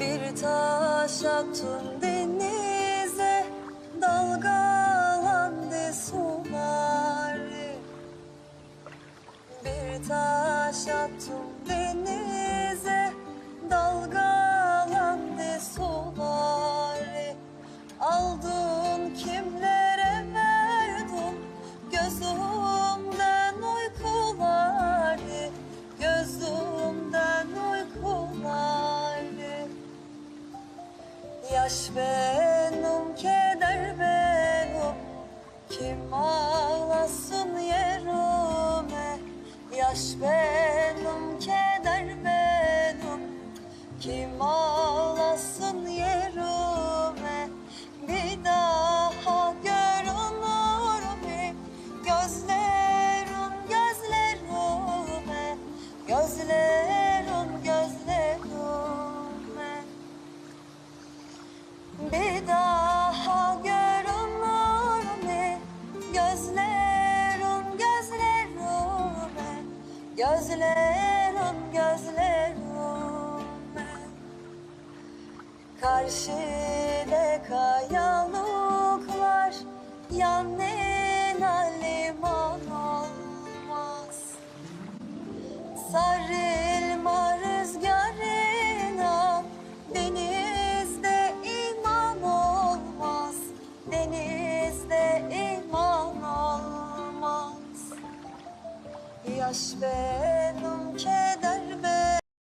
Bir taş attın denize Dalgalandı suları Bir taş attım denize Yaş benim, keder benim Kim ağlasın yerime? Yaş benim, keder benim Kim ağlasın bir daha görünür mü gözlerim gözlerime Gözlerim gözlerime Karşıda kayalıklar yan yana yaş ve num keder be